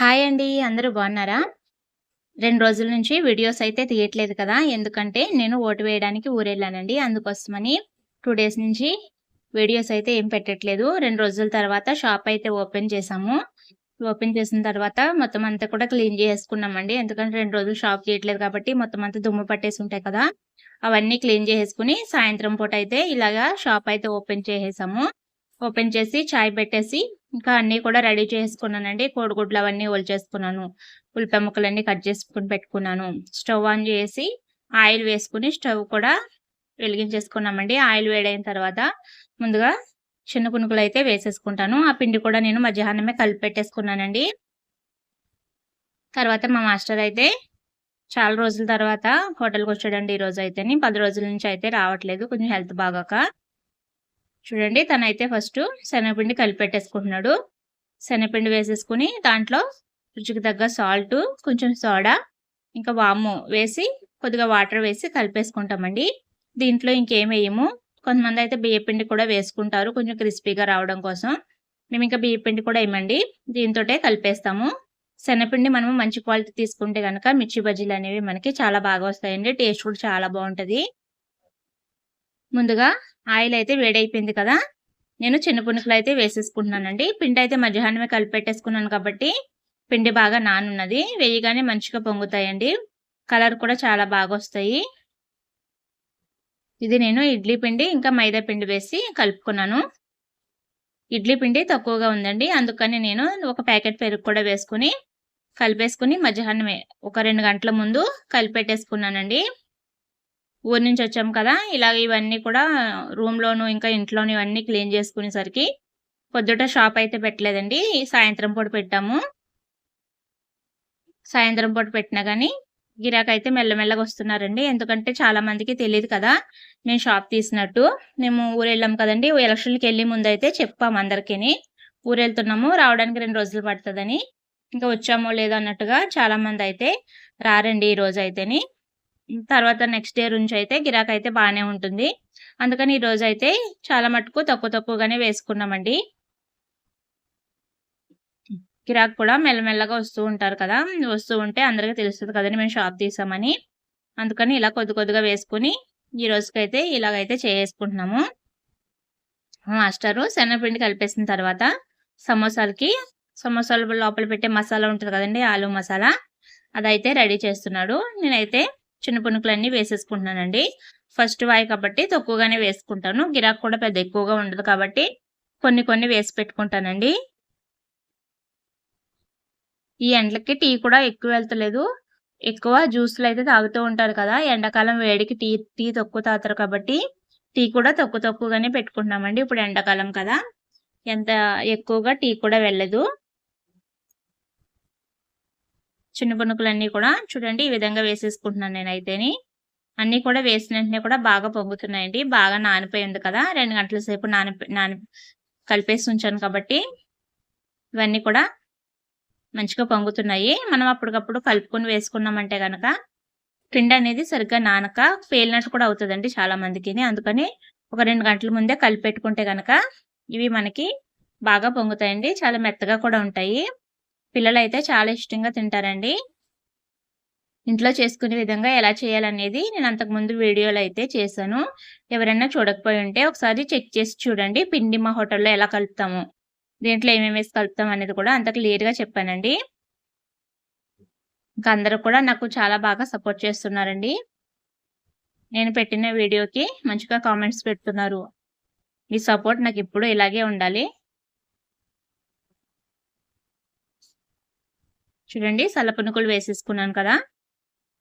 Hi అండి అందరూ బాగున్నారా? రెండు రోజుల నుంచి వీడియోస్ అయితే తీయట్లేదు కదా ఎందుకంటే నేను ఓటు వేయడానికి ఊరెళ్ళానండి. అందుకోసమని టూ డేస్ నుంచి వీడియోస్ అయితే ఏం పెట్టట్లేదు. రెండు రోజుల తర్వాత షాప్ అయితే ఓపెన్ చేసాము ఓపెన్ చేసిన తర్వాత మొత్తం అంతా కూడా క్లీన్ చేసుకున్నామండి ఎందుకంటే రెండు రోజులు షాప్ చేయట్లేదు కాబట్టి మొత్తం అంతా దుమ్ము పట్టేసి ఉంటాయి కదా అవన్నీ క్లీన్ చేసేసుకుని సాయంత్రం పూట అయితే ఇలాగా షాప్ అయితే ఓపెన్ చేసేసాము. ఓపెన్ చేసి చాయ్ పెట్టేసి ఇంకా అన్నీ కూడా రెడీ చేసుకున్నానండి. కోడిగుడ్లు అవన్నీ ఒలిచేసుకున్నాను. ఉల్లిపాయ ముక్కలన్నీ కట్ చేసుకుని పెట్టుకున్నాను. స్టవ్ ఆన్ చేసి ఆయిల్ వేసుకుని స్టవ్ కూడా వెలిగించేసుకున్నామండి. ఆయిల్ వేడైన తర్వాత ముందుగా చిన్న పునుకులు అయితే వేసేసుకుంటాను. ఆ పిండి కూడా నేను మధ్యాహ్నమే కలిపి పెట్టేసుకున్నానండి తర్వాత మా మాస్టర్ అయితే చాలా రోజుల తర్వాత హోటల్కి వచ్చాడండి ఈ రోజు అయితే పది రోజుల నుంచి అయితే రావట్లేదు. కొంచెం హెల్త్ బాగాక చూడండి తనైతే ఫస్ట్ శనగపిండి కలిపెట్టేసుకుంటున్నాడు. శనగపిండి వేసేసుకుని దాంట్లో రుచికి తగ్గ సాల్ట్ కొంచెం సోడా ఇంకా వాము వేసి కొద్దిగా వాటర్ వేసి కలిపేసుకుంటామండి. దీంట్లో ఇంకేం వేయము. కొంతమంది అయితే బియ్యపిండి కూడా వేసుకుంటారు కొంచెం క్రిస్పీగా రావడం కోసం. మేము ఇంకా బియ్యపిండి కూడా వేయమండి. దీంతో కలిపేస్తాము. శనగపిండి మనము మంచి క్వాలిటీ తీసుకుంటే కనుక మిర్చి బజ్జీలు అనేవి మనకి చాలా బాగా వస్తాయండి. టేస్ట్ కూడా చాలా బాగుంటుంది. ముందుగా ఆయిల్ అయితే వేడైపోయింది కదా. నేను చిన్న పునుకులు అయితే వేసేసుకుంటున్నానండి. పిండి అయితే మధ్యాహ్నమే కలిపెట్టేసుకున్నాను కాబట్టి పిండి బాగా నానున్నది. వేయగానే మంచిగా పొంగుతాయండి. కలర్ కూడా చాలా బాగా వస్తాయి. ఇది నేను ఇడ్లీ పిండి ఇంకా మైదా పిండి వేసి కలుపుకున్నాను. ఇడ్లీ పిండి తక్కువగా ఉందండి. అందుకని నేను ఒక ప్యాకెట్ పెరుగు కూడా వేసుకుని కలిపేసుకుని మధ్యాహ్నమే ఒక రెండు గంటల ముందు కలిపెట్టేసుకున్నానండి. ఊరి నుంచి వచ్చాం కదా ఇలాగ ఇవన్నీ కూడా రూమ్లోను ఇంకా ఇంట్లోను ఇవన్నీ క్లీన్ చేసుకునేసరికి పొద్దుట షాప్ అయితే పెట్టలేదండి. సాయంత్రం పూట పెట్టాము. సాయంత్రం పూట పెట్టినా కానీ గిరాకైతే మెల్లమెల్లగా వస్తున్నారండి. ఎందుకంటే చాలా మందికి తెలియదు కదా నేను షాప్ తీసినట్టు. మేము ఊరు వెళ్ళాం కదండి ఎలక్షన్కి వెళ్ళి ముందు అయితే చెప్పాము అందరికీ ఊరు వెళ్తున్నాము రావడానికి రెండు రోజులు పడుతుందని. ఇంకా వచ్చామో లేదో అన్నట్టుగా చాలా మంది అయితే రారండి ఈ రోజు అయితేని తర్వాత నెక్స్ట్ డే నుంచి అయితే గిరాక్ అయితే బాగానే ఉంటుంది. అందుకని ఈరోజు అయితే చాలా మటుకు తక్కువ తక్కువగానే వేసుకున్నామండి. గిరాక్ కూడా మెల్లమెల్లగా వస్తూ ఉంటారు కదా వస్తూ ఉంటే అందరికీ తెలుస్తుంది కదండి మేము షాప్ తీసామని. అందుకని ఇలా కొద్ది కొద్దిగా వేసుకుని ఈ రోజుకైతే ఇలాగైతే చేసుకుంటున్నాము మాస్టరు శనగపిండి కలిపేసిన తర్వాత సమోసాలకి సమోసాలు లోపల పెట్టే మసాలా ఉంటుంది కదండి ఆలు మసాలా అదైతే రెడీ చేస్తున్నాడు. నేనైతే చిన్న పునుకులన్నీ వేసేసుకుంటున్నానండి. ఫస్ట్ వాయి కాబట్టి తక్కువగానే వేసుకుంటాను. గిరాక్ కూడా పెద్ద ఎక్కువగా ఉండదు కాబట్టి కొన్ని కొన్ని వేసి పెట్టుకుంటానండి. ఈ ఎండలకి టీ కూడా ఎక్కువ వెళ్తలేదు. ఎక్కువ జ్యూస్లు అయితే తాగుతూ ఉంటారు కదా. ఎండాకాలం వేడికి టీ టీ తక్కువ తాగుతారు కాబట్టి టీ కూడా తక్కువ తక్కువగానే పెట్టుకుంటున్నామండి. ఇప్పుడు ఎండాకాలం కదా. ఎంత ఎక్కువగా టీ కూడా వెళ్ళదు. చిన్న పునుకులన్నీ కూడా చూడండి ఈ విధంగా వేసేసుకుంటున్నాను నేనైతేని. అన్నీ కూడా వేసిన వెంటనే కూడా బాగా పొంగుతున్నాయండి. బాగా నానిపోయింది కదా. రెండు గంటల సేపు నాని నాని కలిపేసి ఉంచాను కాబట్టి ఇవన్నీ కూడా మంచిగా పొంగుతున్నాయి. మనం అప్పటికప్పుడు కలుపుకొని వేసుకున్నామంటే కనుక పిండి అనేది సరిగ్గా నానక పేలినట్టు కూడా అవుతుందండి చాలా మందికి అందుకని ఒక రెండు గంటల ముందే కలిపి పెట్టుకుంటే కనుక ఇవి మనకి బాగా పొంగుతాయండి. చాలా మెత్తగా కూడా ఉంటాయి. పిల్లలు అయితే చాలా ఇష్టంగా తింటారండి. ఇంట్లో చేసుకునే విధంగా ఎలా చేయాలనేది నేను అంతకుముందు వీడియోలో అయితే చేశాను. ఎవరైనా చూడకపోయి ఉంటే ఒకసారి చెక్ చేసి చూడండి. పిండి మా హోటల్లో ఎలా కలుపుతాము దీంట్లో ఏమేమి వేసి కలుపుతాం అనేది కూడా అంత క్లియర్గా చెప్పానండి. ఇంకా అందరూ కూడా నాకు చాలా బాగా సపోర్ట్ చేస్తున్నారండి. నేను పెట్టిన వీడియోకి మంచిగా కామెంట్స్ పెడుతున్నారు. ఈ సపోర్ట్ నాకు ఇప్పుడు ఇలాగే ఉండాలి. చూడండి సల్లపునుకులు వేసేసుకున్నాను కదా.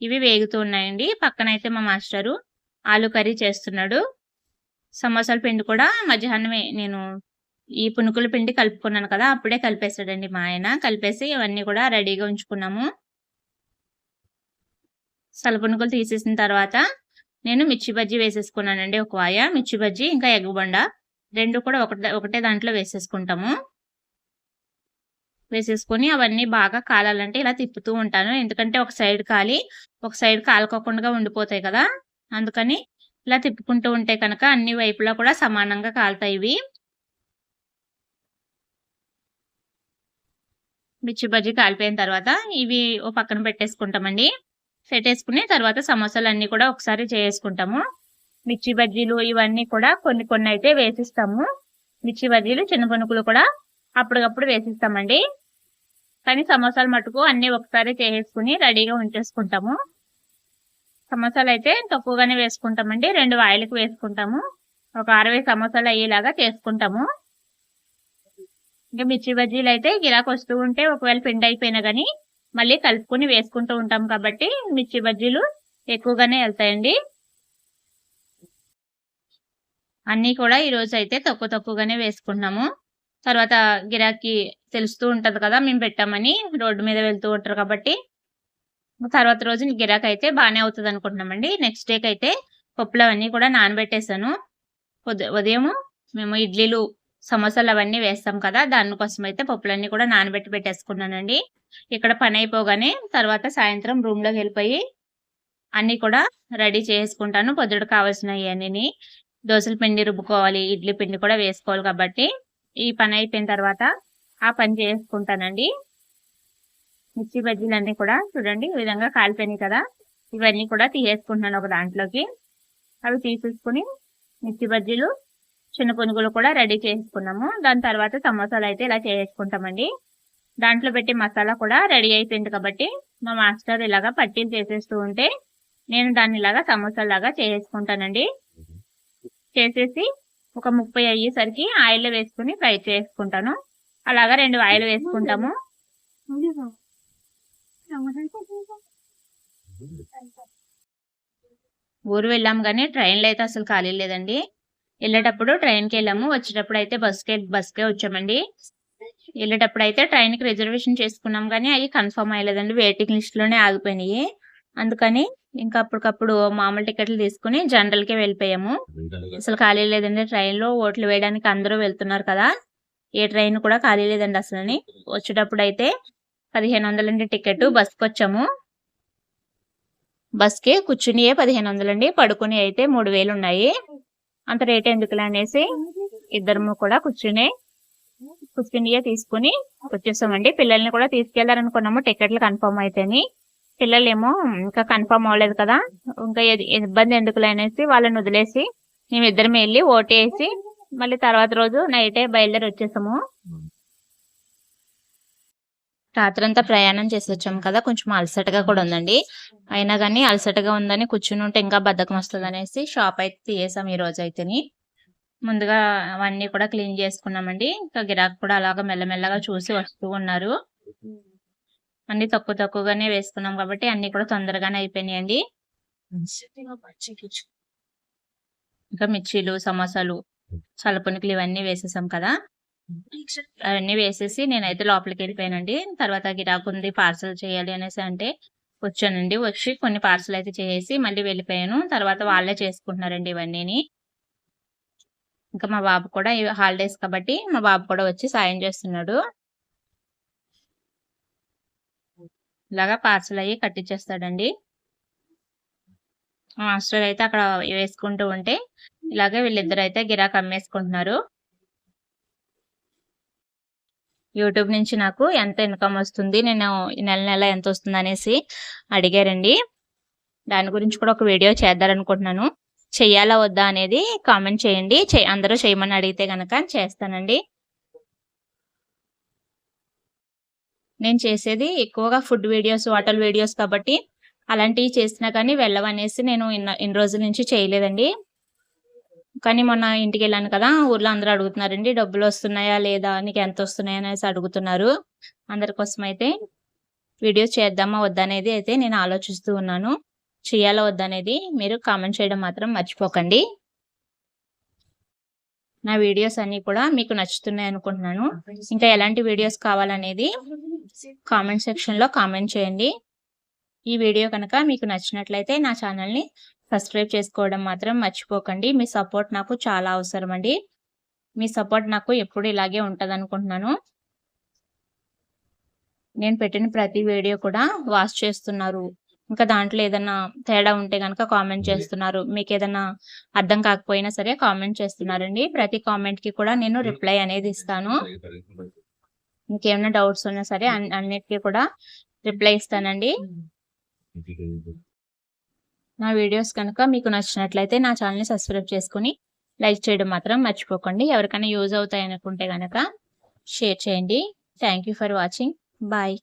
ఇవి వేగుతూ ఉన్నాయండి. పక్కన అయితే మా మాస్టరు ఆలు కర్రీ చేస్తున్నాడు. సమోసాల పిండి కూడా మధ్యాహ్నమే నేను ఈ పునుకుల పిండి కలుపుకున్నాను కదా అప్పుడే కలిపేసాడండి మా ఆయన. కలిపేసి ఇవన్నీ కూడా రెడీగా ఉంచుకున్నాము. సలపునుకులు తీసేసిన తర్వాత నేను మిర్చి బజ్జీ వేసేసుకున్నానండి ఒక వాయ. మిర్చి బజ్జీ ఇంకా ఎగ్గుబండ రెండు కూడా ఒకటే ఒకటే దాంట్లో వేసేసుకుంటాము. వేసేసుకొని అవన్నీ బాగా కాలాలంటే ఇలా తిప్పుతూ ఉంటాను. ఎందుకంటే ఒక సైడ్ కాలి ఒక సైడ్ కాలుకోకుండా ఉండిపోతాయి కదా. అందుకని ఇలా తిప్పుకుంటూ ఉంటే కనుక అన్ని వైపులా కూడా సమానంగా కాలుతాయి ఇవి. మిర్చి బజ్జీ కాలిపోయిన తర్వాత ఇవి ఓ పక్కన పెట్టేసుకుంటామండి. పెట్టేసుకుని తర్వాత సమోసాలు అన్నీ కూడా ఒకసారి చేసుకుంటాము. మిర్చి బజ్జీలు ఇవన్నీ కూడా కొన్ని కొన్ని అయితే వేసిస్తాము. మిర్చి బజ్జీలు చిన్న పునుకులు కూడా అప్పటికప్పుడు వేసిస్తామండి. కానీ సమోసాలు మటుకు అన్నీ ఒకసారి చేసేసుకుని రెడీగా ఉంచేసుకుంటాము. సమోసాలు అయితే తక్కువగానే వేసుకుంటామండి. రెండు వాయిలకు వేసుకుంటాము. ఒక అరవై సమోసాలు అయ్యేలాగా చేసుకుంటాము. ఇంకా మిర్చి బజ్జీలు అయితే గిరాకు వస్తూ ఉంటే ఒకవేళ పిండి అయిపోయినా కానీ మళ్ళీ కలుపుకొని వేసుకుంటూ ఉంటాం కాబట్టి మిర్చి బజ్జీలు ఎక్కువగానే వెళ్తాయండి. అన్నీ కూడా ఈరోజు అయితే తక్కువ తక్కువగానే వేసుకున్నాము. తర్వాత గిరాకీ తెలుస్తూ ఉంటుంది కదా మేము పెట్టామని రోడ్డు మీద వెళ్తూ ఉంటారు కాబట్టి. తర్వాత రోజు గిరాకీ అయితే బాగానే అవుతుంది అనుకుంటున్నామండి. నెక్స్ట్ డేకి అయితే పప్పులు అవన్నీ కూడా నానబెట్టేసాను ఉదయం మేము ఇడ్లీలు సమోసాలు అవన్నీ వేస్తాం కదా దానికోసం అయితే పప్పులన్నీ కూడా నానబెట్టి పెట్టేసుకున్నానండి. ఇక్కడ పని అయిపోగానే తర్వాత సాయంత్రం రూమ్లోకి వెళ్ళిపోయి అన్ని కూడా రెడీ చేసుకుంటాను. పొద్దుడు కావాల్సినవి అన్ని దోశల పిండి రుబ్బుకోవాలి ఇడ్లీ పిండి కూడా వేసుకోవాలి కాబట్టి. ఈ పని అయిపోయిన తర్వాత ఆ పని చేసుకుంటానండి. మిర్చి బజ్జీలు అన్ని కూడా చూడండి ఈ విధంగా కాలిపోయినాయి కదా. ఇవన్నీ కూడా తీసేసుకుంటున్నాను ఒక దాంట్లోకి. అవి తీసేసుకుని మిర్చి బజ్జీలు చిన్న పునుగులు కూడా రెడీ చేసుకున్నాము. దాని తర్వాత సమోసాలు అయితే ఇలా చేసుకుంటామండి. దాంట్లో పెట్టి మసాలా కూడా రెడీ అయిపోయింది కాబట్టి మా మాస్టర్ ఇలాగా పట్టీలు చేసేస్తూ ఉంటే నేను దాన్ని ఇలాగా సమోసాలు లాగా చేసుకుంటానండి చేసేసి ఒక ముప్పై అయ్యేసరికి ఆయిల్ వేసుకుని ఫ్రై చేసుకుంటాను. అలాగా రెండు ఆయిల్ వేసుకుంటాము. ఊరు వెళ్ళాము కానీ ట్రైన్లో అయితే అసలు ఖాళీ లేదండి. వెళ్ళేటప్పుడు ట్రైన్కి వెళ్ళాము. వచ్చేటప్పుడు అయితే బస్కే బస్కే వచ్చామండి. వెళ్ళేటప్పుడు అయితే ట్రైన్కి రిజర్వేషన్ చేసుకున్నాం కానీ అవి కన్ఫర్మ్ అయ్యలేదండి. వెయిటింగ్ లిస్ట్లోనే ఆగిపోయినాయి. అందుకని ఇంకా అప్పటికప్పుడు మామూలు టికెట్లు తీసుకుని జనరల్కే వెళ్ళిపోయాము. అసలు ఖాళీ లేదండి. ట్రైన్లో ఓట్లు వేయడానికి అందరూ వెళ్తున్నారు కదా. ఏ ట్రైన్ కూడా ఖాళీ లేదండి అసలు వచ్చేటప్పుడు అయితే పదిహేను వందలండి టికెట్ బస్కి వచ్చాము బస్కి కూర్చుని పదిహేను వందలండి పడుకుని అయితే మూడు వేలు ఉన్నాయి అంత రేట్ ఎందుకులే అనేసి ఇద్దరము కూడా కూర్చుని కూర్చునియే తీసుకుని వచ్చేసామండి. పిల్లల్ని కూడా తీసుకెళ్ళారనుకున్నాము. టికెట్లు కన్ఫర్మ్ అయితేని. పిల్లలేమో ఇంకా కన్ఫర్మ్ అవ్వలేదు కదా. ఇంకా ఇబ్బంది ఎందుకులే అనేసి వాళ్ళని వదిలేసి మేము ఇద్దరం వెళ్ళి ఓటేసి మళ్ళీ తర్వాత రోజు నైటే బయలుదేరి వచ్చేసాము. రాత్రంతా ప్రయాణం చేసి వచ్చాము కదా. కొంచెం అలసటగా కూడా ఉందండి. అయినా కానీ అలసటగా ఉందని కూర్చుని ఉంటే ఇంకా బద్దకం వస్తుంది అనేసి షాప్ అయితే తీయేసాం ఈ రోజు అయితేని. ముందుగా అవన్నీ కూడా క్లీన్ చేసుకున్నామండి. ఇంకా గిరాక్ కూడా అలాగా మెల్లమెల్లగా చూసి వస్తూ ఉన్నారు. అన్ని తక్కువ తక్కువగానే వేసుకున్నాం కాబట్టి అన్ని కూడా తొందరగానే అయిపోయినాయండి. ఇంకా మిర్చీలు సమోసాలు చల్లపునికలు ఇవన్నీ వేసేసాం కదా. అవన్నీ వేసేసి నేనైతే లోపలికి వెళ్ళిపోయానండి. తర్వాత గిరాకు ఉంది పార్సల్ చేయాలి అనేసి అంటే వచ్చానండి. వచ్చి కొన్ని పార్సల్ అయితే చేసి మళ్ళీ వెళ్ళిపోయాను. తర్వాత వాళ్ళే చేసుకుంటున్నారండి ఇవన్నీ ఇంకా మా బాబు కూడా హాలిడేస్ కాబట్టి మా బాబు కూడా వచ్చి సాయం చేస్తున్నాడు. ఇలాగా పార్సల్ అయ్యి కట్టించేస్తాడండి మాస్టర్ అయితే అక్కడ వేసుకుంటూ ఉంటే ఇలాగే వీళ్ళిద్దరు అయితే గిరాక్ అమ్మేసుకుంటున్నారు. యూట్యూబ్ నుంచి నాకు ఎంత ఇన్కమ్ వస్తుంది నేను నెల నెల ఎంత వస్తుంది అనేసి అడిగారండి. దాని గురించి కూడా ఒక వీడియో చేద్దారనుకుంటున్నాను చెయ్యాలా వద్దా అనేది కామెంట్ చేయండి. అందరూ చేయమని అడిగితే కనుక చేస్తానండి. నేను చేసేది ఎక్కువగా ఫుడ్ వీడియోస్ వాటర్ వీడియోస్ కాబట్టి అలాంటివి చేసినా కానీ వెళ్ళవనేసి నేను ఇన్ని రోజుల నుంచి చేయలేదండి. కానీ మొన్న ఇంటికి వెళ్ళాను కదా ఊర్లో అందరూ అడుగుతున్నారండి డబ్బులు వస్తున్నాయా లేదా నీకు ఎంత వస్తున్నాయా అనేసి అడుగుతున్నారు. అందరి కోసం అయితే వీడియో చేద్దామా వద్దనేది అయితే నేను ఆలోచిస్తూ ఉన్నాను. చేయాలా వద్దనేది మీరు కామెంట్ చేయడం మాత్రం మర్చిపోకండి. నా వీడియోస్ అన్నీ కూడా మీకు నచ్చుతున్నాయి అనుకుంటున్నాను. ఇంకా ఎలాంటి వీడియోస్ కావాలనేది కామెంట్ సెక్షన్లో కామెంట్ చేయండి. ఈ వీడియో కనుక మీకు నచ్చినట్లయితే నా ఛానల్ని సబ్స్క్రైబ్ చేసుకోవడం మాత్రం మర్చిపోకండి. మీ సపోర్ట్ నాకు చాలా అవసరం అండి. మీ సపోర్ట్ నాకు ఎప్పుడు ఇలాగే ఉంటుంది అనుకుంటున్నాను నేను పెట్టిన ప్రతి వీడియో కూడా వాచ్ చేస్తున్నారు. ఇంకా దాంట్లో ఏదైనా తేడా ఉంటే కనుక కామెంట్ చేస్తున్నారు. మీకు ఏదైనా అర్థం కాకపోయినా సరే కామెంట్ చేస్తున్నారండి. ప్రతి కామెంట్కి కూడా నేను రిప్లై అనేది ఇస్తాను. ఇంకేమైనా డౌట్స్ ఉన్నా సరే అన్ అన్నిటికి కూడా రిప్లై ఇస్తానండి. నా వీడియోస్ కనుక మీకు నచ్చినట్లయితే నా ఛానల్‌ని సబ్స్క్రైబ్ చేసుకొని, లైక్ చేయడం మాత్రం మర్చిపోకండి. ఎవరికైనా యూజ్ అవుతాయి అనుకుంటే గనక షేర్ చేయండి. You for watching. బాయ్.